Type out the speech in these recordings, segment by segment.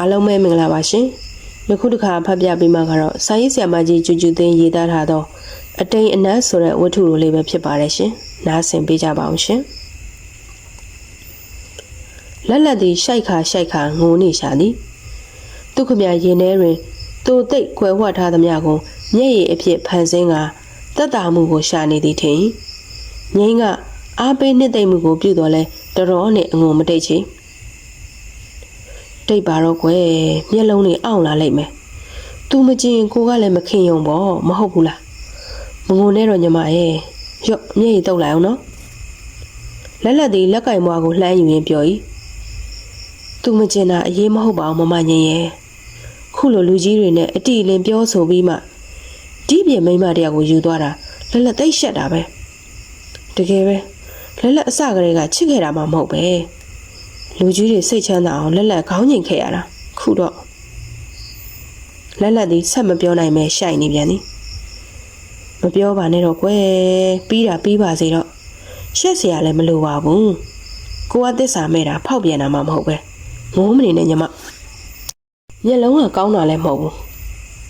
အားလုံးပဲမင်္ဂလာပါရှင်ယခုတစ်ခါဖတ်ပြပေးမှာကတော့စာရေးဆရာမကြီးကျူကျူသိန်းရေးသားထားသောအတိန်အနတ်ဆိုတဲ့ဝတ္ထုလိုလေးပဲဖြစ်ပါတယ်ရှင်နားဆင်ပေးကြပါအောင်ရှင်လက်လက်သည်ရှိုက်ခါရှိုက်ခါငိုနေရှာသည်သူခမရင်ထဲတွင်သူသိပ်ကွယ်ဝှက်ထားသမျှကိုမျက်ရည်အဖြစ်ဖန်ဆင်းကတက်တာမှုကိုရှာနေသည်ထင်ငိမ့်ကအားပေးနှစ်သိမ့်မှုကိုပြုတော်လဲတော်တော်နဲ့အငုံမတိတ်ချေ တိတ်ပါတော့ကွယ်မျက်လုံးတွေအောင့်လာလိမ့်မယ်။ तू မကြည့်ရင်ကိုကလည်းမခင်ယုံပေါ့မဟုတ်ဘူးလား။မငုံနဲ့တော့ညီမရဲ့ရော့မျက်ရည်တုပ်လိုက်အောင်နော်။လက်လက်သည်လက်ကင်မွားကိုလှမ်းယူရင်းပြော၏။ तू မကျင်တာအရေးမဟုတ်ပါဘူးမမငင်ရဲ့။ခုလိုလူကြီးတွေနဲ့အတီအလင်းပြောဆိုပြီးမှဒီပြမိန်းမတယောက်ကိုယူသွားတာလက်လက်သိပ်ရှက်တာပဲ။တကယ်ပဲလက်လက်အစကတည်းကချစ်ခဲ့တာမှမဟုတ်ပဲ။ လူကြီးတွေစိတ်ချမ်းသာအောင်လက်လက်ခေါင်းငင်ခဲ့ရတာခုတော့လက်လက်သည်ဆက်မပြောနိုင်မဲရှိုက်နေပြန်သည်မပြောပါနဲ့တော့ကွယ်ပြီးတာပြီးပါစေတော့ရှက်เสียရလည်းမလိုပါဘူးကိုကသစ္စာမဲ့တာဖောက်ပြန်တာမှမဟုတ်ပဲငိုးမနေနဲ့ညီမမျက်လုံးကကောင်းတာလည်းမဟုတ်ဘူး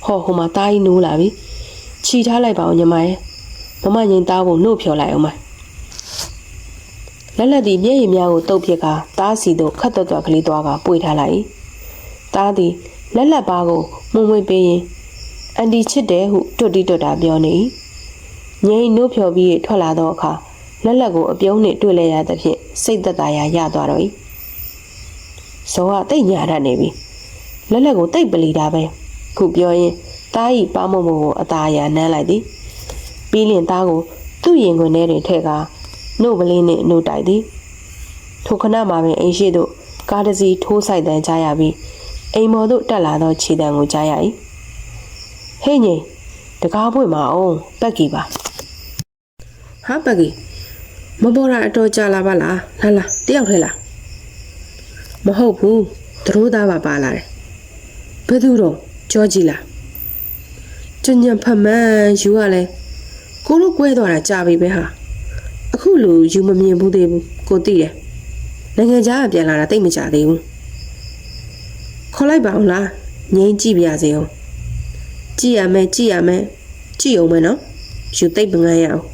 ဟောဟိုမှာတားကြီးနိုးလာပြီခြီထားလိုက်ပါဦးညီမရဲ့မမငင်သားဖို့နှုတ်ဖြော်လိုက်အောင်မ လက်လက်သည်မျက်ရည်များကိုတုပ်ပြစ်ကတားစီသို့ခတ်သွက်သွက်ကလေးသွားကပွေထားလိုက်၏တားသည်လက်လက်ပါကိုမှုံမွေပေးရင်အန်တီချစ်တယ်ဟုတွတ်တီးတွတ်တာပြောနေ၏ငိမ့်နှုတ်ဖြော်ပြီးထွက်လာသောအခါလက်လက်ကိုအပြုံးနှင့်တွေ့လဲရသဖြင့်စိတ်သက်သာရာရသွားတော့၏ဇောကတိတ်ညာတတ်နေပြီလက်လက်ကိုတိတ်ပလီတာပဲခုပြောရင်တားဤပါမုံမုံကိုအသာအရာနမ်းလိုက်သည်ပြီးလင်သားကိုသူ့ရင်ခွင်ထဲတွင်ထည့်ကား နှုတ်ပလင်းနှင့်နှုတ်တိုက်သည်ထိုခဏမှာပင်အိမ်ရှိသို့ကားတစ်စီးထိုးဆိုင်တန်းကြားရပြီးအိမ်မော်သို့တက်လာသောခြေတံကိုကြားရ၏ဟေ့ငိတကားပွင့်မအောင်ပက်ကီပါဟာပက်ကီမပေါ်တာအတော်ကြာလာပါလားလာလာတယောက်ထဲလားမဟုတ်ဘူးသူတို့သားပါပါလာတယ်ဘယ်သူတော့ကြောကြည့်လားကျညံဖတ်မှန်ယူရလဲကိုလိုကွဲသွားတာကြာပြီပဲဟာအခု လူယူမမြင်ဘူးသေးဘူးကိုသိတယ်နိုင်ငံခြားကပြန်လာတာတိတ်မကြသေးဘူးခေါ်လိုက်ပါအောင်လားငိမ့်ကြည့်ပြရစေအောင်ကြည့်ရမယ်ကြည့်ရမယ်ကြည့်အောင်မယ်နော်ယူသိတ်ပငန်းရအောင်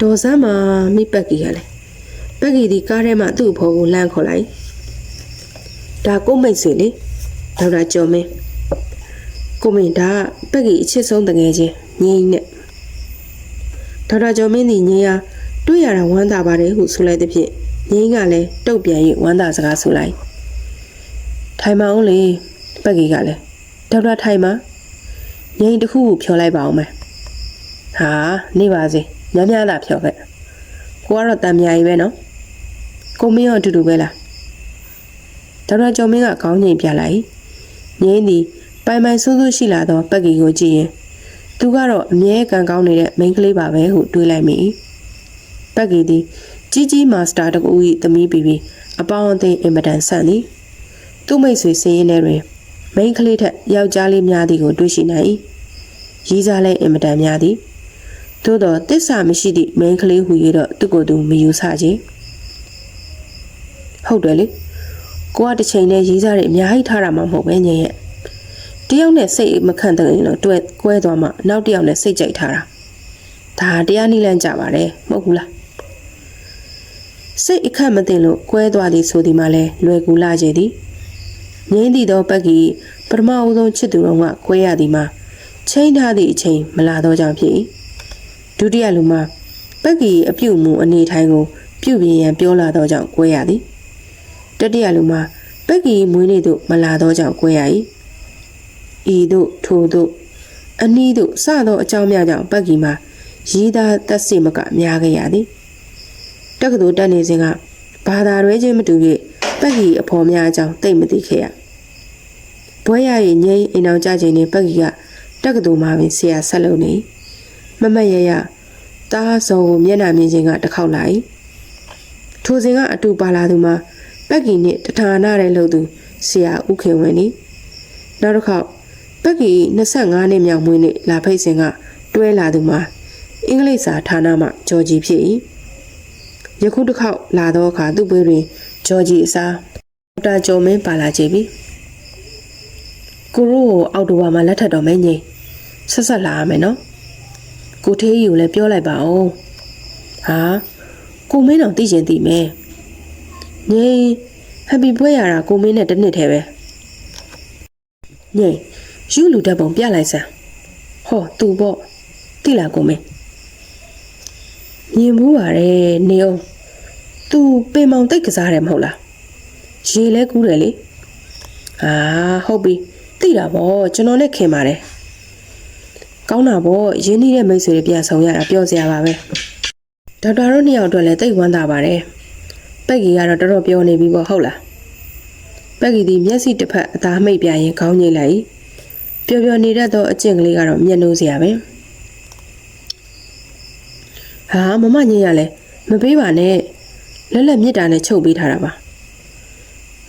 ဒေါ်စမ်းမှာမိပက်ကီရလဲပက်ကီဒီကားထဲမှာသူ့အဖေကိုလမ်းခေါ်လိုက်ဒါကိုမိတ်ဆွေလေဒေါက်တာကျော်မင်းကိုမင်းဒါကပက်ကီအချစ်ဆုံးတငယ်ချင်းငိမ့်နဲ့ ဒေါက်တာကျော်မင်းသည်ငင်းအားတွေ့ရတာဝမ်းသာပါတယ်ဟုဆိုလိုက်သဖြင့်ငင်းကလည်းတုတ်ပြန်၍ဝမ်းသာစကားဆိုလိုက်ထိုင်မအောင်လေပက်ကီကလည်းဒေါက်တာထိုင်မငင်းတစ်ခုခုဖြောလိုက်ပါအောင်မယ်ဟာနေပါစေညများသာဖြောခဲ့ကိုကတော့တန်မြာကြီးပဲနော်ကိုမင်းရောအတူတူပဲလားဒေါက်တာကျော်မင်းကခေါင်းငိမ်ပြလိုက်ငင်းသည်ပိုင်ပိုင်ဆိုးဆိုးရှိလာသောပက်ကီကိုကြည့်ရင် သူကတော့အမြဲကံကောင်းနေတဲ့မိန်းကလေးပါပဲဟုတွေးလိုက်မိ။ပက်ကီသည်ကြီးကြီးမာစတာတကူ၏သမီးပြီးပြီးအပေါင်းအသင်းအင်မတန်ဆန့်သည်။သူ့မိတ်ဆွေစင်းရင်ထဲတွင်မိန်းကလေးထက်ယောက်ျားလေးများသည်ကိုတွေ့ရှိနိုင်၏။ရီးစားလည်းအင်မတန်များသည်။သို့သောတစ္ဆာမရှိသည့်မိန်းကလေးဟူ၍တော့သူ့ကိုယ်သူမယူဆချေ။ဟုတ်တယ်လေ။ကိုကတစ်ချိန်နဲ့ရီးစားတွေအများကြီးထားတာမှမဟုတ်ပဲညင်ရဲ့။ တယောက်နဲ့စိတ်မခန့်တဲ့ရင်တော့တွဲကွဲသွားမှနောက်တစ်ယောက်နဲ့စိတ်ကြိုက်ထားတာဒါတရားနည်းလမ်းကြပါတယ်မဟုတ်ဘူးလားစိတ်အခက်မတင်လို့ကွဲသွားသည်ဆိုဒီမှလဲလွယ်ကူလာကြသည်ငင်းသည့်သောပက်ကီပထမအဦးဆုံးချစ်သူတော်ကကွဲရသည်မှာချိန်ထားသည့်အချိန်မလာတော့ကြောင်ဖြစ်၏ဒုတိယလူမှာပက်ကီအပြုတ်မှုအနေထိုင်ကို ပြုတ်ပြင်းရန်ပြောလာတော့ကြောင်ကွဲရသည်တတိယလူမှာပက်ကီမွေးနေ့သို့မလာတော့ကြောင်ကွဲရ၏ ဤသို့ထို့သို့အနည်းသို့စသောအကြောင်းများကြောင့်ပက်ကီမှာရေးသားသက်စိမကများခဲ့ရသည်တက္ကသိုလ်တက်နေစဉ်ကဘာသာရွဲချင်းမတူ၍ပက်ကီအဖော်များအကြောင်းသိမသိခဲ့ရဘွဲရရင်ငိမ့်အိမ်အောင်ကြချိန်နဲ့ပက်ကီကတက္ကသိုလ်မှာပင်ဆရာဆက်လုပ်နေမမတ်ရရတားစုံကိုမျက်နှာမြင်ခြင်းကတစ်ခေါက်လာ၏ထိုစဉ်ကအတူပါလာသူမှာပက်ကီနှင့်တထာနာတဲ့လို့သူဆရာဥခင်ဝင်းနီနောက်တစ်ခေါက် ပက်ကီ25နှစ်မြောက်မွေးနေ့လာဖိတ်စဉ်က တွဲလာသူမှာအင်္ဂလိပ်စာဌာနမှဂျော်ဂျီဖြစ်၏ယခုတစ်ခေါက်လာသောအခါသူ့ပွဲတွင်ဂျော်ဂျီအစားဒေါက်တာကျော်မင်းပါလာကြပြီကိုရိုးကိုအောက်တိုဘာမှာလက်ထပ်တော်မယ်ညီဆက်ဆက်လာရမယ်နော်ကိုထေးကြီးကိုလည်းပြောလိုက်ပါဦးဟာကိုမင်းတော့သိချင်သိမယ်ညီဟက်ပီပွဲရတာကိုမင်းနဲ့တစ်နှစ်တည်းပဲညီ ယူလူတက်ပုံပြလိုက်စမ်းဟောသူပေါ့တိလာကိုမင်းမြင်မှုပါရဲ့နေအောင် तू ပင်မောင်တိတ်ကစားတယ်မဟုတ်လားရေလဲကူးတယ်လေအာဟုတ်ပြီသိတာဗောကျွန်တော်နဲ့ခင်ပါတယ်ကောင်းတာဗောရင်းနှီးတဲ့မိတ်ဆွေတွေပြန်ဆောင်ရတာပြောစရာပါပဲဒေါက်တာတို့နှစ်ယောက်အတွက်လည်းတိတ်ဝမ်းသာပါတယ်ပက်ကီကတော့တော်တော်ပြောနေပြီဗောဟုတ်လားပက်ကီဒီမျက်စိတစ်ဖက်အသားမှိတ်ပြရင်ခေါင်းငိတ်လိုက် ပျော်ပျော်နေတတ်သောအကျင့်ကလေးကတော့မျက်နှိုးစရာပဲဟာမမညင်ရလဲမပေးပါနဲ့လက်လက်မြစ်တာနဲ့ချုပ်ပေးထားတာပါ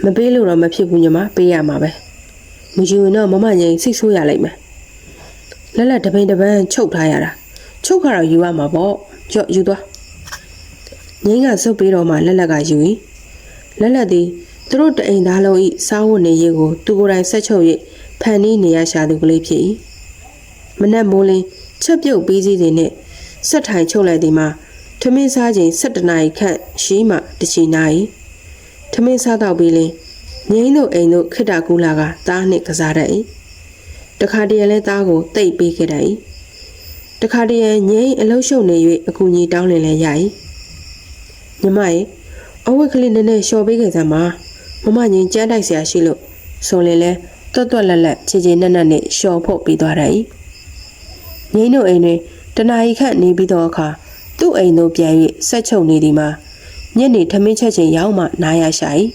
မပေးလို့တော့မဖြစ်ဘူးညီမပေးရမှာပဲမယူရင်တော့မမငိန်စိတ်ဆိုးရလိုက်မယ်လက်လက်တပိန်တပန်းချုပ်ထားရတာချုပ်ခါတော့ယူရမှာပေါ့ကြော့ယူသွားငိန်ကစုပ်ပေးတော့မှလက်လက်ကယူရင်လက်လက်သည်သူတို့တအိမ်သားလုံးဤစားဝတ်နေရေးကိုသူကိုယ်တိုင်ဆက်ချုပ်၍ ဖန်နီးနေရရှာသူကလေးဖြစ်၏မနက်မိုးလင်းချက်ပြုတ်ပြီးစီးစဉ်နဲ့ဆက်ထိုင်ချုပ်လိုက်သည်မှာထမင်းစားချိန်7နာရီခန့်ရှိမှတချီနာရီထမင်းစားတော့ပြီးလင်းငိမ့်တို့အိမ်တို့ခိတ္တကူလာကသားနှင့်ကစားတတ်၏တခါတရံလဲသားကိုတိတ်ပေးခဲ့တတ်၏တခါတရံငိမ့်အလုံးရှုံနေ၍အကူကြီးတောင်းလင်လဲရ၏ညီမရဲ့အဝတ်ကလေးနည်းနည်းလျှော်ပေးခဲ့စမ်းပါမမငိမ့်ကြမ်းတိုက်เสียရှိလို့ဆိုရင်လဲ တွတ်တွတ်လက်လက်ခြေခြေနက်နက်နဲ့လျှော်ဖို့ပြီးသွားတတ်၏ငိမ့်တို့အိမ်တွင်တနာရီခန့်နေပြီးသောအခါသူ့အိမ်သို့ပြန်၍ဆက်ချုပ်နေသည်မှာညနေထမင်းချက်ချင်းရောက်မှနားရရှာ၏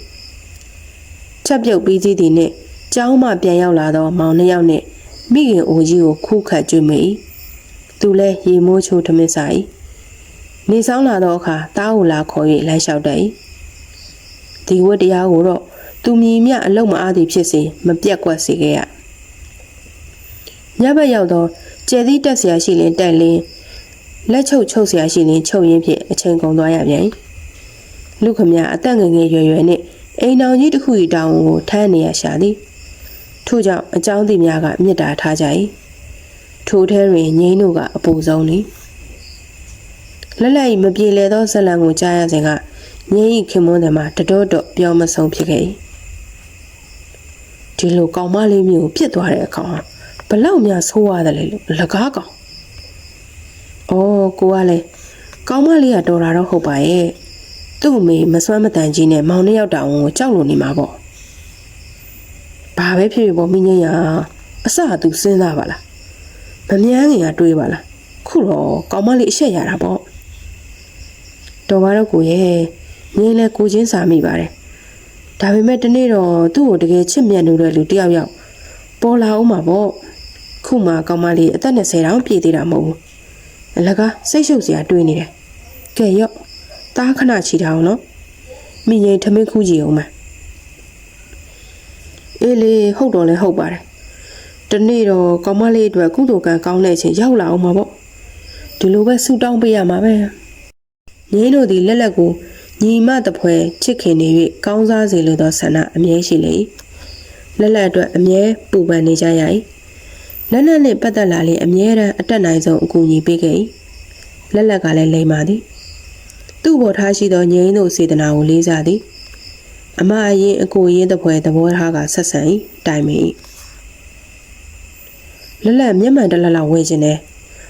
ချက်ပြုတ်ပြီးသည့်သည်နှင့်ကျောင်းမှပြန်ရောက်လာသောမောင်နှစ်ယောက်နှင့်မိခင်အိုကြီးကိုခုခတ်ကြွမိ၏သူလည်းရေမိုးချိုးထမင်းစား၏နေဆောင်လာသောအခါတားကိုလာခေါ်၍လိုက်လျှောက်တတ်၏ဒီဝတ်တရားကိုတော့ သူမြည်မြအလုံးမအားသည်ဖြစ်စေမပြက်ကွက်စေခဲ့ရညဘက်ရောက်သောကျယ်သီးတက်เสียရှိလင်တက်လင်းလက်ချုပ်ချုပ်เสียရှိရင်ချုပ်ရင်းဖြင့်အချိန်ကုန်သွားရပြန်လူခမအသက်ငယ်ငယ်ရွယ်ရွယ်နှင့်အိမ်တော်ကြီးတစ်ခု၏တောင်ကိုထမ်းနေရရှာသည်ထို့ကြောင့်အကြောင်းသည်များကမြစ်တာထားကြ၏ထိုထဲတွင်ငိမ့်တို့ကအပူဆုံးသည်လက်လက်၏မပြေလေသောဇလံကိုကြားရစဉ်ကငိမ့်၏ခင်မွန်းတယ်မှာတတော်တော့ပြောမဆုံးဖြစ်ခဲ့၏ ဒီလိုကောင်မလေးမျိုးဖြစ်သွားတဲ့အခါဘလောက်များဆိုးရတယ်လေလို့လကားကောင်။အော်ကိုကလည်းကောင်းမလေးကတော်တာတော့ဟုတ်ပါရဲ့။သူ့အမေမစွမ်းမတန်ကြီးနဲ့မောင်နှစ်ယောက်တောင်ကိုကြောက်လို့နေမှာပေါ့။ဘာပဲဖြစ်ဖြစ်ပေါ့မင်းကြီးရအစသူစဉ်းစားပါလား။မမြန်းငင်ကတွေးပါလား။ခုတော့ကောင်းမလေးအရှက်ရတာပေါ့။တော်ပါတော့ကိုရဲ့ငင်းလဲကိုချင်းစာမိပါတယ်။ ဒါပေမဲ့တနေ့တော့သူ့ကိုတကယ်ချစ်မြတ်နေတဲ့လူတယောက်ယောက်ပေါ်လာအောင်မှာပေါ့။ခုမှကောင်းမလေးအသက်20တောင်ပြည့်သေးတာမဟုတ်ဘူး။အလကားစိတ်ရှုပ်စရာတွေးနေတယ်။ကဲရော့တားခဏချီထားအောင်နော်။မိငိမ်ထမင်းခူးကြည့်အောင်မ။အေးလေဟုတ်တော့လဲဟုတ်ပါတယ်။တနေ့တော့ကောင်းမလေးအတွက်ကုသိုလ်ကံကောင်းတဲ့အချိန်ရောက်လာအောင်မှာပေါ့။ဒီလိုပဲဆူတောင်းပေးရမှာပဲ။ငိမ့်တို့ဒီလက်လက်ကို ညီမတပွဲချစ်ခင်နေ၍ကောင်းစားစေလိုသောဆန္ဒအမြဲရှိလေ၏လက်လက်အတွက်အမြဲပူပန်နေကြရ၏လက်လက်နှင့်ပတ်သက်လာလေအမြဲတမ်းအတက်နိုင်ဆုံးအကူအညီပေးခဲ့၏လက်လက်ကလည်းလိမ်ပါသည်သူ့ဘောထားရှိသောငြိမ်းတို့စေတနာကိုလေးစားသည်အမအရင်အကိုရင်းတပွဲသဘောထားကဆက်ဆံ၏တိုင်မင်၏လက်လက်မျက်မှန်တလက်လောက်ဝေးခြင်းနဲ့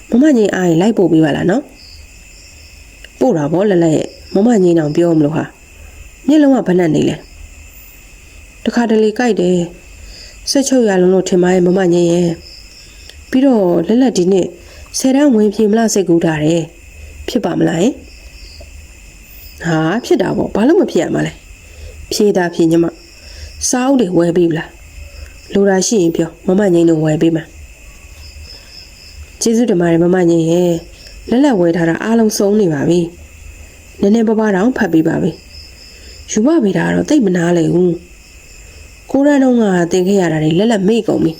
မမငိမ်အားရင်လိုက်ပို့ပေးပါလားနော်ပို့တာဗောလက်လက်ရဲ့ မမငိမ်အောင်ပြောမလို့ဟာမျက်လုံးကဘက်နဲ့နေလဲတခါတလေကြိုက်တယ်ဆက်ချုပ်ရလုံးလို့ထင်ပါရဲ့မမငိမ်ရဲ့ပြီးတော့လက်လက်ဒီနေ့ဆယ်တန်းဝင်ပြေမလားစိတ်ကူးထားတယ်ဖြစ်ပါမလားယင်ဟာဖြစ်တာပေါ့ဘာလို့မဖြစ်ရမှာလဲဖြေတာဖြေညမစားအုပ်တွေဝယ်ပေးမလားလိုတာရှိရင်ပြောမမငိမ့်တို့ဝယ်ပေးမှာကျေးဇူးတင်ပါတယ်မမငိမ့်ရဲ့လက်လက်ဝယ်ထားတာအားလုံးစုံနေပါပြီ နည်းနည်းပါးပါးတောင်ဖတ်ပေးပါပြီယူမပေးတာတော့တိတ်မနာလေဘူးကိုရန်တော့ကတင်ခဲ့ရတာတွေလက်လက်မေ့ကုန်ပြီ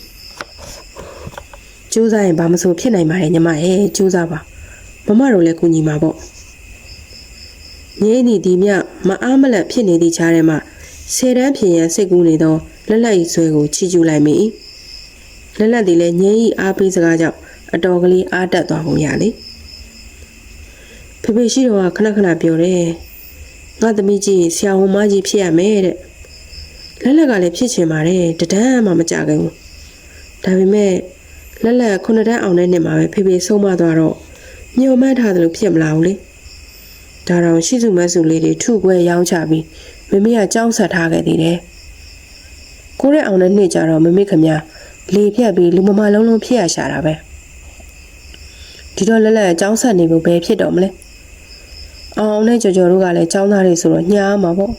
စူးစမ်းရင်ဘာမဆိုဖြစ်နိုင်ပါတယ်ညီမရဲ့စူးစမ်းပါမမတို့လည်းကူညီမှာပေါ့ငင်းနေဒီမြမအားမလက်ဖြစ်နေသည့်ခြားထဲမှာဆယ်တန်းဖြင်ရန်စိတ်ကူးနေသောလက်လက်ဤဆွဲကိုချီကျူးလိုက်မိလက်လက်သည်လည်းငင်းဤအားပေးစကားကြောင့်အတော်ကလေးအားတက်သွားပုံရလေ ဖေဖေရှိတော်ကခဏခဏပြောတယ်ငါသမီးကြီးဆရာဝန်မကြီးဖြစ်ရမယ်တဲ့လက်လက်ကလည်းဖြစ်ချင်ပါတယ်တဒန်းမှမကြခင်ဘူးဒါပေမဲ့လက်လက်ခုနှစ်တန်းအောင်တဲ့နှစ်မှာပဲဖေဖေဆုံးမသွားတော့ညှို့မှန်းထားသလိုဖြစ်မလာဘူးလေဒါတော့ရှိစုမတ်စုလေးတွေထုခွဲရောင်းချပြီးမမေကကြောင်းဆက်ထားခဲ့သေးတယ်ကိုရဲအောင်တဲ့နှစ်ကျတော့မမေခမလေဖြတ်ပြီးလူမမလုံးလုံးဖြစ်ရရှာတာပဲဒီတော့လက်လက်အကြောင်းဆက်နေဖို့ဘယ်ဖြစ်တော့မလဲ အောင်နဲ့ကြော်ကြော်တို့ကလည်းចောင်းသားတွေဆိုတော့ညှားမှာပေါ့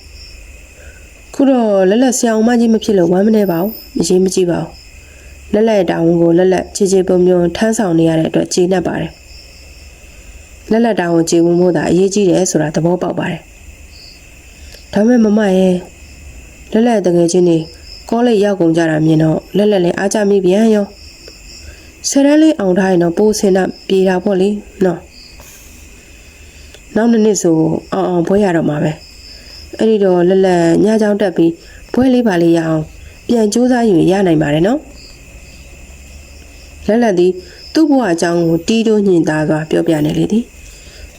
ခုတော့လက်လက်ဆရာအောင်မကြီးမဖြစ်လို့ဝမ်းမနေပါဘူးမရေးမကြည့်ပါဘူးလက်လက်တောင်းကိုလက်လက်ခြေခြေပုံပြုံထမ်းဆောင်နေရတဲ့အတွက်ကျေနပ်ပါတယ်လက်လက်တောင်းကိုခြေဝင်ဖို့သာအရေးကြီးတယ်ဆိုတာသဘောပေါက်ပါတယ်ဒါပေမဲ့မမရဲ့လက်လက်တငယ်ချင်းတွေကောလိပ်ရောက်ကုန်ကြတာမြင်တော့လက်လက်လည်းအားကြမိပြန်ရောဆရန်လေးအောင်ထားရင်တော့ပိုးစင်တာပြေတာပေါ့လေနော် နောက်နှစ်နှစ်ဆိုအောင်အောင်ဘွဲရတော့မှာပဲအဲ့ဒီတော့လက်လက်ညချောင်းတက်ပြီးဘွဲလေးပါလေးရအောင်ပြန်စူးစမ်းယူရနိုင်ပါတယ်နော်လက်လက်သည်သူ့ဘဝအကြောင်းကိုတီးတိုးညင်သားစွာပြောပြနေလေသည်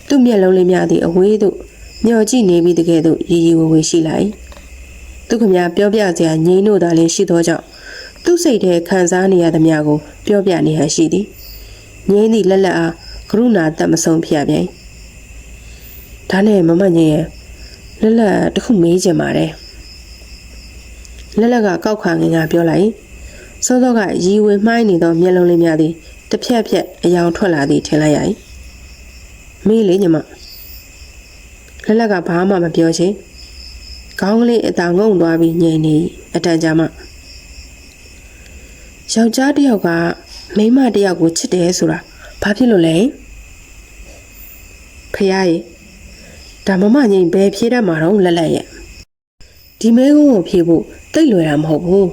သူ့မျက်လုံးလေးများသည်အဝေးသို့မျောကြည့်နေပြီးတကယ်သို့ရီရီဝေဝေရှိလိုက်သူခမပြောပြစရာငိမ့်တို့သာလျှင်ရှိသောကြောင့်သူ့စိတ်ထဲခံစားနေရသမျှကို ပြောပြနေဟန်ရှိသည်ငိမ့်သည့်လက်လက်အားကရုဏာတတ်မဆုံးဖြစ်ပြန် ဒါနဲ့မမငိမ့်ရဲ့လက်လက်တခုမေးချင်ပါတယ်လက်လက်ကကောက်ခါငင်ကပြောလိုက်စောစောကရီဝေမှိုင်းနေသောမျက်လုံးလေးများသည်တစ်ဖြက်ဖြက်အယောင်ထွက်လာသည်ထင်လိုက်ရ၏မေးလေညီမလက်လက်ကဘာမှမပြောချင်ခေါင်းကလေးအသာငုံသွားပြီးငြိမ်နေအတန်ကြာမှယောက်ျားတစ်ယောက်ကမိန်းမတစ်ယောက်ကိုချစ်တယ်ဆိုတာဘာဖြစ်လို့လဲဖះရေ ဒါမမငိမ့်ဘယ်ဖြေးတတ်မှာတော့လက်လက်ရဲ့ဒီမဲကုန်းကိုဖြေဖို့တိတ်လွယ်တာမဟုတ်ဘူး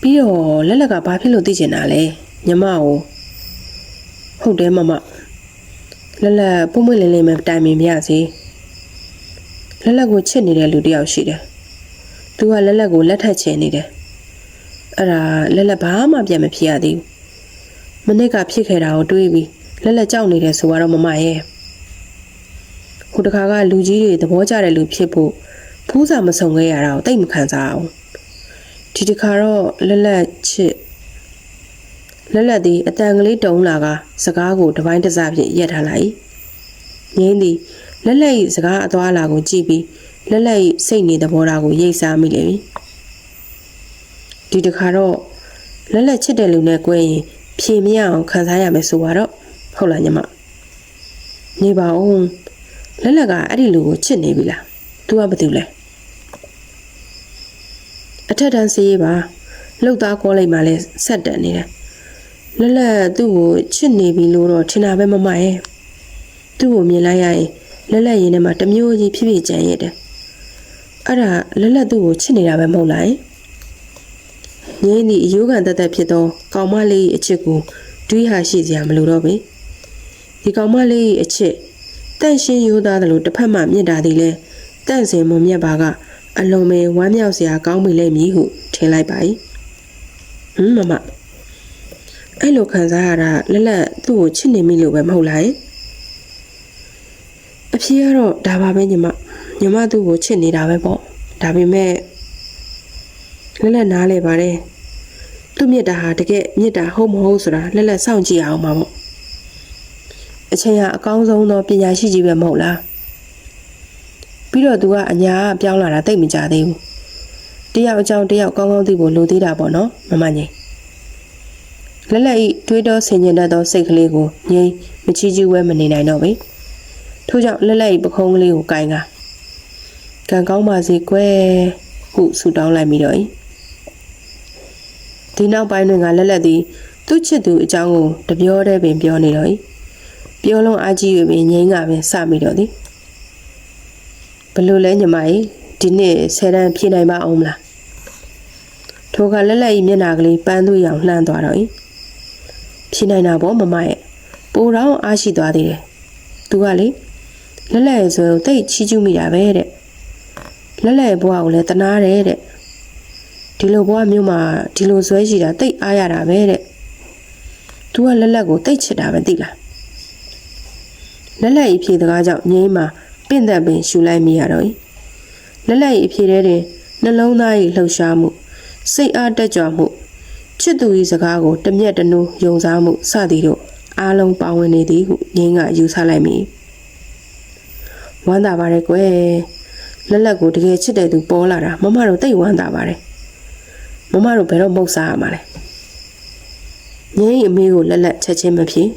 ပြီးတော့လက်လက်ကဘာဖြစ်လို့သိချင်တာလဲညီမကိုဟုတ်တယ်မမလက်လက်ပုံမွေ့လင်းလင်းပဲတိုင်ပင်ပြစီလက်လက်ကိုချစ်နေတဲ့လူတစ်ယောက်ရှိတယ်။သူကလက်လက်ကိုလက်ထပ်ချင်နေတယ်။အဲ့ဒါလက်လက်ဘာမှပြန်မဖြစ်ရသေးဘူး။မနစ်ကဖြစ်ခဲ့တာကိုတွေးပြီးလက်လက်ကြောက်နေတယ်ဆိုတော့မမရဲ့။ ဟိုတခါကလူကြီးတွေသဘောကျတဲ့လူဖြစ်ဖို့ဖူးစာမဆုံခဲ့ရတာကိုတိတ်မခံစားအောင်။ဒီတခါတော့လက်လက်ချစ်လက်လက်သည်အတန်ကလေးတုံးလာကစကားကိုတပိုင်းတစဖြင့်ရက်ထားလိုက်။ငင်းသည်လက်လက်၏စကားအသွားအလာကိုကြည့်ပြီးလက်လက်၏စိတ်နေသဘောထားကိုရိပ်စားမိလေပြီဒီတခါတော့လက်လက်ချစ်တဲ့လူနဲ့꿰ရင်ဖြေမရအောင်ခံစားရမယ်ဆိုတော့ဟုတ်လားညီမနေပါဦး လက်လက်ကအဲ့ဒီလူကိုချစ်နေပြီလား तू ကဘာတူလဲအထက်တန်းစေးပါလှုပ်သားကောလိုက်မှလဲဆက်တက်နေတယ်လက်လက်သူ့ကိုချစ်နေပြီလို့တော့ထင်တာပဲမမရဲ့သူ့ကိုမြင်လိုက်ရရင်လက်လက်ရင်းထဲမှာတမျိုးကြီးဖြစ်ဖြစ်ကြံရတဲ့အဲ့ဒါလက်လက်သူ့ကိုချစ်နေတာပဲမဟုတ်လားငင်းဒီအယိုးကန်တက်တက်ဖြစ်သောကောင်မလေးအချစ်ကိုတွေးဟာရှိစရာမလိုတော့ဘူးဒီကောင်မလေးအချစ် တန့်ရှင်းရိုးသားတယ်လို့တစ်ဖက်မှမြင့်တာသည်လဲတန့်စင်မမြတ်ပါကအလုံးမဲဝမ်းမြောက်စရာကောင်းပြီလေမည်ဟုထင်လိုက်ပါ၏ဟွန်းမမအဲ့လိုခံစားရတာလက်လက်သူ့ကိုချစ်နေမိလို့ပဲမဟုတ်လားအဖေကတော့ဒါပါပဲညီမညီမသူ့ကိုချစ်နေတာပဲပေါ့ဒါပေမဲ့လက်လက်နားလဲပါတယ်သူ့မြတ်တာဟာတကယ်မြတ်တာဟုတ်မဟုတ်ဆိုတာလက်လက်စောင့်ကြည့်အောင်ပါပေါ့ အချိန်ဟာအကောင်းဆုံးသောပညာရှိကြီးပဲမဟုတ်လားပြီးတော့သူကအညာပြောင်းလာတာတိတ်မကြသေးဘူးတယောက်အကြောင်းတယောက်ကောင်းကောင်းသိဖို့လိုသေးတာပေါ့နော်မမကြီးလက်လက်ဤတွေးတောဆင်ញင်တတ်သောစိတ်ကလေးကိုငြိမ်မချီးကျူးဝဲမနေနိုင်တော့ဘူးထို့ကြောင့်လက်လက်ဤပခုံးကလေးကိုကင်ကကံကောင်းပါစေကွယ်ဟုဆုတောင်းလိုက်မိတော့၏ဒီနောက်ပိုင်းတွင်ကလက်လက်သည်သူ့ချစ်သူအကြောင်းကိုတပြောတည်းပင်ပြောနေတော့၏ ပြောလုံးအားကြီး၍ပင်ငိမ့်ကပင်စမိတော့သည်ဘလို့လဲညီမကြီးဒီနေ့ဆယ်တန်းဖြေနိုင်ပါအောင်မလားထိုကလက်လက်ဤမျက်နာကလေးပန်းသွေးရောင်လှမ်းသွားတော့၏ဖြေနိုင်တာပေါ့မမရဲ့ပိုတော့အားရှိသွားသေးတယ်သူကလေလက်လက်ရဲ့ဆိုတိတ်ချီးကျူးမိတာပဲတဲ့လက်လက်ဘွားကိုလည်းတနာတယ်တဲ့ဒီလိုဘွားမျိုးမှာဒီလိုဇွဲရှိတာတိတ်အားရတာပဲတဲ့သူကလက်လက်ကိုတိတ်ချစ်တာပဲသိလား လက်လက်ဤဖြေတကားကြောင့်ငိမ့်မှာပင့်သက်ပင်ရှူလိုက်မိရတော့ဤလက်လက်ဤအဖြေထဲတွင်နှလုံးသား၏လှုပ်ရှားမှုစိတ်အားတက်ကြွမှုချစ်သူ၏စကားကိုတမျက်တနူးယုံစားမှုစသည်တို့အားလုံးပါဝင်နေသည်ဟုငိမ့်ကယူဆလိုက်မိဝမ်းသာပါတယ်ကွယ်လက်လက်ကိုတကယ်ချစ်တဲ့သူပေါ်လာတာမမတို့တိတ်ဝမ်းသာပါတယ်မမတို့ဘယ်တော့မဟုတ်စားရမှာလဲငိမ့်အမေကိုလက်လက်ချက်ချင်းမဖြစ်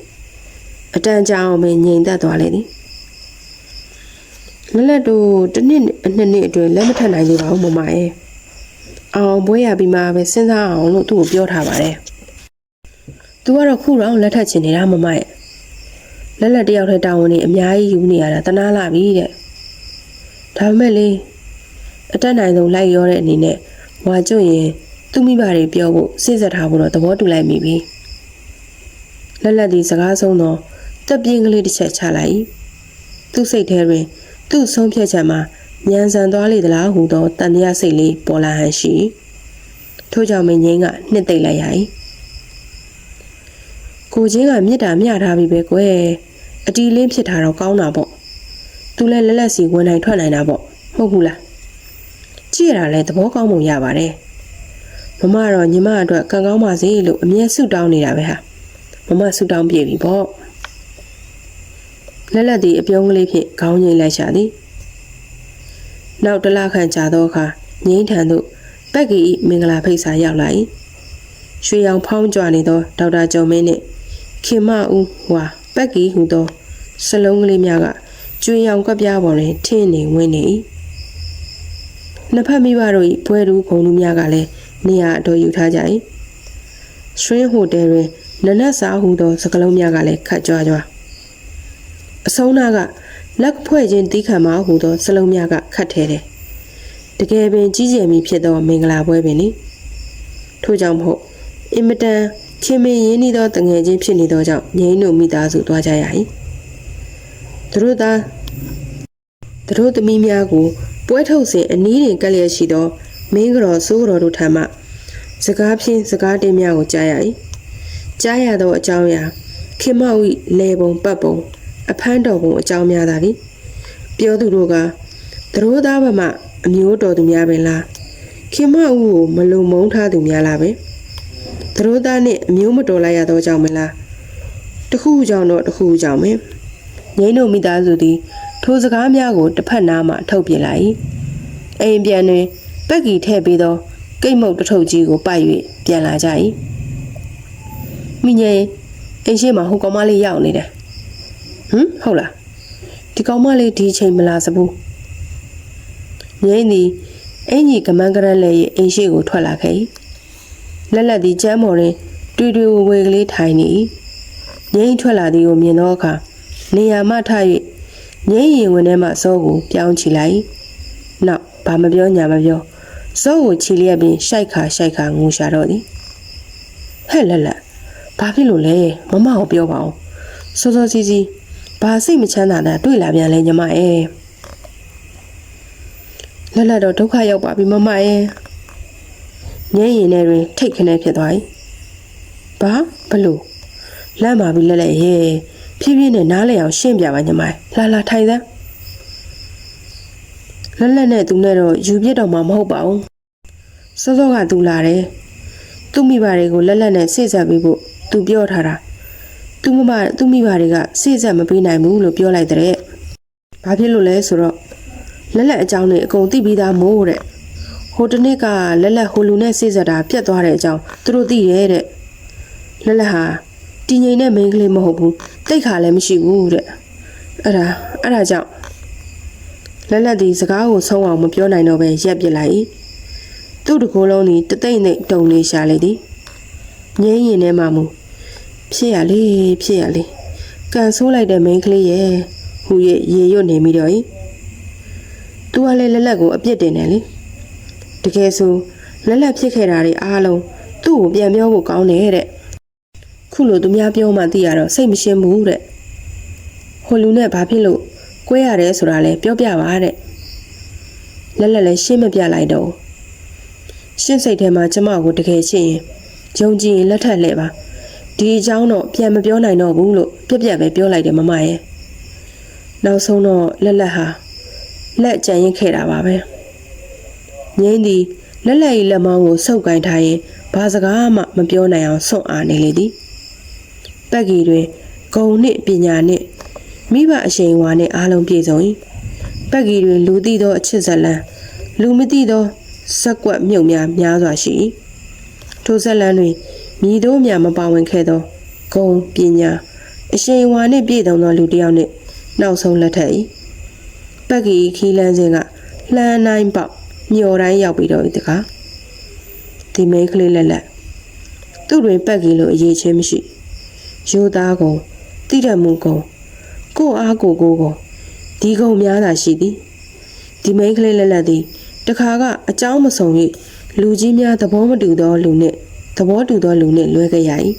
အတန်ကြာအောင်ပဲငြိမ်သက်သွားလေသည်လက်လက်တို့တစ်နှစ်အနှစ်နှစ်အတွင်းလက်မထပ်နိုင်သေးပါဘူးမမရဲ့အောင်ပွဲရပြီးမှပဲစဉ်းစားအောင်လို့သူ့ကိုပြောထားပါတယ်သူကတော့ခုတော့လက်ထပ်ချင်နေတာမမရဲ့လက်လက်တယောက်ထဲတာဝန်နေအများကြီးယူနေရတာတနာလာပြီတဲ့ဒါပေမဲ့လေအတက်နိုင်ဆုံးလိုက်ရောတဲ့အနေနဲ့ဝါကျွရင်သူ့မိဘတွေပြောဖို့စိတ်ဆက်ထားဖို့တော့သဘောတူလိုက်မိပြီလက်လက်ဒီစကားဆုံးတော့ တက်ပြင်းကလေးတစ်ချက်ချလိုက်သူ့စိတ်ထဲတွင် သူ့ဆုံးဖြတ်ချက်မှာညံဆန်သွားလေသလားဟူသောတန်တရားစိတ်လေးပေါ်လာဟန်ရှိထို့ကြောင့်မင်းငိမ့်ကနှစ်သိမ့်လိုက်ရ၏ကိုချင်းကမြစ်တာမျှထားပြီပဲကွယ်အတီလင်းဖြစ်တာတော့ကောင်းတာပေါ့သူလည်းလက်လက်စီဝင်နိုင်ထွက်နိုင်တာပေါ့မဟုတ်ဘူးလားကြည့်ရတာလည်းသဘောကောင်းပုံရပါတယ်မမတော့ညီမအတွက်ကံကောင်းပါစေလို့အမြဲဆုတောင်းနေတာပဲဟာမမဆုတောင်းပြေပြီပေါ့ လက်လက်ဒီအပြုံးကလေးဖြင့်ခေါင်းငိမ့်လိုက်ရှာသည်နောက်တစ်လခန့်ကြာသောအခါငိမ့်ထန်သို့ပက်ကီ၏မင်္ဂလာဖိတ်စာရောက်လာ၏ရွှေရောင်ဖောင်းကြွနေသောဒေါက်တာကျော်မင်းနှင့်ခင်မဦးဟွာပက်ကီဟူသောစလုံးကလေးများကကျွေရောင်ကပ်ပြားပေါ်တွင်ထင်းနေဝင်နေ၏နှစ်ဖက်မိဘတို့၏ဘွဲတူဂုံလူများကလည်းနေရာအတော်ယူထားကြ၏ရွှင်းဟိုတယ်တွင်နနက်စာဟူသောစကလုံးများကလည်းခတ်ကြွားကြွား အဆုံးနာကလက်ဖွဲ့ခြင်းတီးခံမဟူသောစလုံးများကခတ်ထဲတယ်တကယ်ပင်ကြီးကျယ်မီဖြစ်သောမင်္ဂလာပွဲပင်လေထို့ကြောင့်မဟုတ်အင်မတန်ခင်မင်ရင်းနှီးသောတငယ်ချင်းဖြစ်နေသောကြောင့်ငိမ့်တို့မိသားစုသွားကြရ၏သူတို့သားသူတို့သမီးများကိုပွဲထုတ်စဉ်အနည်းတင်ကက်လျက်ရှိသောမင်းကတော်စိုးတော်တို့ထံမှစကားဖြင့်စကားတင်များကိုကြားရ၏ကြားရသောအကြောင်းအရာခင်မောက်၏လေပုံပတ်ပုံ အဖမ်းတော်ပုံအကြောင်းများသာသည်ပြောသူတို့ကသူတို့သားဘမှအမျိုးတော်သူများပင်လားခင်မောက်ကိုမလုံမုန်းထားသူများလားပဲသူတို့သားနှင့်အမျိုးမတော်လိုက်ရသောကြောင့်မလားတခုကြောင့်တော့တခုကြောင့်ပဲငိမ့်တို့မိသားစုသည်ထိုစကားများကိုတစ်ဖက်နားမှထုတ်ပြလိုက်၏အိမ်ပြန်တွင်ပက်ကီထည့်ပြီးသောကိတ်မုတ်တစ်ထုပ်ကြီးကိုပိုက်၍ပြန်လာကြ၏မိငယ်အိမ်ရှိမှာဟိုကောင်မလေးရောက်နေတယ် ဟမ်ဟုတ်လားဒီကောင်မလေးဒီအချိန်မလာစဘူးငိမ့်သည်အင်ကြီးကမန်းကရန်လဲရဲ့အိမ်ရှိကိုထွက်လာခဲ့၏လက်လက်သည်ကျမ်းမော်တွင်တွေ့တွေ့ဝဝကလေးထိုင်နေ၏ငိမ့်ထွက်လာသည်ကိုမြင်သောအခါနေရာမှထ၍ငိမ့်ရင်ဝင်ထဲမှစောကိုပြောင်းချလိုက်နောက်ဘာမပြောညာမပြောစောကိုချီလျက်ပြီးရှိုက်ခါရှိုက်ခါငူရှာတော့သည်ဟဲ့လက်လက်ဘာဖြစ်လို့လဲမမကိုပြောပါဦးစောစောစီစီ ဘာစိတ်မချမ်းသာတာတွေ့လာပြန်လဲညီမရဲ့လက်လက်တော့ဒုက္ခရောက်ပါပြီမမရဲ့ငဲရင်ထဲတွင်ထိတ်ခနဲဖြစ်သွား၏ဘာဘလို့လန့်ပါပြီလက်လက်ရဲ့ဖြည်းဖြည်းနဲ့နားလည်အောင်ရှင်းပြပါညီမလာလာထိုင်စမ်းလက်လက်နဲ့သူနဲ့တော့ယူပြစ်တော့မှာမဟုတ်ပါဘူးစောစောကသူလာတယ်သူ့မိဘတွေကိုလက်လက်နဲ့စိတ်ဆက်ပေးဖို့သူပြောထားတာ သူ့မမသူ့မိဘတွေကစိတ်ဆက်မပေးနိုင်ဘူးလို့ပြောလိုက်တဲ့ဘာဖြစ်လို့လဲဆိုတော့လက်လက်အကြောင်းတွေအကုန်သိပြီးသားမို့တဲ့ဟိုတနေ့ကလက်လက်ဟိုလူနဲ့စိတ်ဆက်တာပြတ်သွားတဲ့အကြောင်းသူတို့သိရဲ့တဲ့လက်လက်ဟာတည်ငြိမ်တဲ့မိန်းကလေးမဟုတ်ဘူးတိတ်ခါလည်းမရှိဘူးတဲ့အဲ့ဒါအဲ့ဒါကြောင့်လက်လက်ဒီစကားကိုဆုံးအောင်မပြောနိုင်တော့ပဲရက်ပစ်လိုက်၏သူ့တကိုယ်လုံးသည်တသိမ့်သိမ့်တုံလေးရှာလေသည်ငင်းရင်ထဲမှမူ ဖြစ်ရလေဖြစ်ရလေကန်ဆိုးလိုက်တဲ့မိန်းကလေးရဲ့ဟူ၍ရေရွတ်နေမိတော့၏သူကလည်းလက်လက်ကိုအပြစ်တင်တယ်လေတကယ်ဆိုလက်လက်ဖြစ်ခဲ့တာတွေအားလုံးသူ့ကိုပြန်ပြောဖို့ကောင်းတယ်တဲ့ခုလိုသူများပြောမှသိရတော့စိတ်မရှင်းဘူးတဲ့ဟိုလူနဲ့ဘာဖြစ်လို့ကွဲရတယ်ဆိုတာလဲပြောပြပါတဲ့လက်လက်လည်းရှင်းမပြလိုက်တော့ဘူးရှင်းစိတ်ထဲမှာကျမကိုတကယ်ရှင်းရင်ယုံကြည်ရင်လက်ထပ်လှည့်ပါ ဒီအကြောင်းတော့ပြန်မပြောနိုင်တော့ဘူးလို့ပြက်ပြက်ပဲပြောလိုက်တယ်မမရဲ့နောက်ဆုံးတော့လက်လက်ဟာလက်ကြံရင်ခဲ့တာပါပဲငင်းသည်လက်လက်၏လက်မောင်းကိုဆုပ်ကင်ထားရင်ဘာစကားမှမပြောနိုင်အောင်ဆွန့်အားနေလေသည်ပက်ကီတွင်ဂုံနှင့်ပညာနှင့်မိဘအရှိန်ဝါနှင့်အားလုံးပြည့်စုံ၏ပက်ကီတွင်လူသိသောအချစ်ဇလံလူမသိသောစက်ကွက်မြုပ်များများစွာရှိ၏ထိုဇလံတွင် မြည်တို့များမပါဝင်ခဲ့သောဂုံပညာအရှိန်ဝါနှင့်ပြည့်စုံသောလူတစ်ယောက်နှင့်နောက်ဆုံးလက်ထက်၏ပက်ကီခီးလန်းစဉ်ကလှမ်းနိုင်ပေါက်မျော်တိုင်းရောက်ပြီးတော့ဤတကားဒီမိန်းကလေးလက်လက်သူ့တွင်ပက်ကီလိုအရေးချင်းမရှိရိုးသားကုန်တိရမှုကုန်ကိုယ့်အားကိုယ်ကိုယ်ကုန်ဒီကုန်များသာရှိသည်ဒီမိန်းကလေးလက်လက်သည်တခါကအကြောင်းမစုံ၍လူကြီးများသဘောမတူသောလူနှင့် သဘောတူသောလူနှင့်လွဲခဲ့ရ၏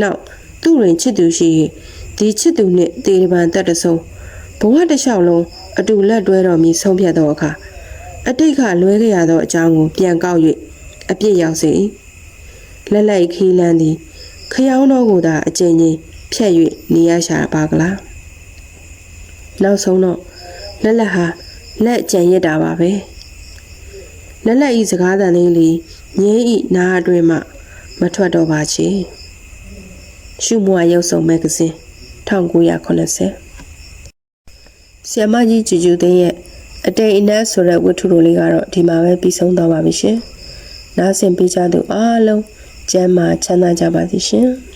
နောက်သူ့တွင်ချစ်သူရှိ၍ဒီချစ်သူနှင့်တေတပံတက်တဆုံဘဝတစ်လျှောက်လုံးအတူလက်တွဲတော်မူဆုံးဖြတ်သောအခါအတိတ်ကလွဲခဲ့ရသောအကြောင်းကိုပြန်ကောက်၍အပြစ်ရောက်စေ၏လက်လိုက်ခီးလန်းသည်ခယောင်းတော်ကိုသာအကျဉ်းချင်းဖြတ်၍နေရရှာပါကလားနောက်ဆုံးတော့လက်လက်ဟာလက်ကြံရစ်တာပါပဲလက်လက်ဤစကားသံလေးလေး ငင်းဤနားအတွင်းမှမထွက်တော့ပါချေရှုမွာရုပ်ဆောင်မဂ္ဂဇင်း1980ဆီယမကြီးဂျူဂျူသိန်းရဲ့အတိတ်အနက်ဆိုတဲ့ဝတ္ထုတော်လေးကတော့ဒီမှာပဲပြီးဆုံးသွားပါပြီရှင်။နားဆင်ပေးကြသူအားလုံးကျမ်းမာချမ်းသာကြပါစေရှင်။